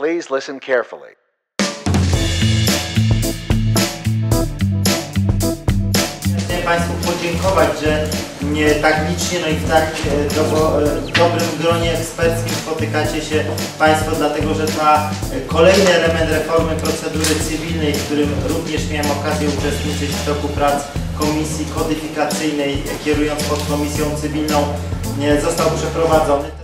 Please listen carefully. Państwu podziękować, że nie tak licznie, no i w tak e, dobo, e, dobrym gronie eksperckim spotykacie się Państwo, dlatego że ta kolejny element reformy procedury cywilnej, w którym również miałem okazję uczestniczyć w toku prac Komisji Kodyfikacyjnej, kierując pod Komisją Cywilną, został przeprowadzony.